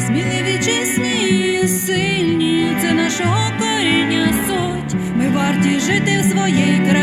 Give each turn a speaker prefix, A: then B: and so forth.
A: Сміливі, чесні, і сильні, це нашого коріння суть. Ми варті жити в своїй країні.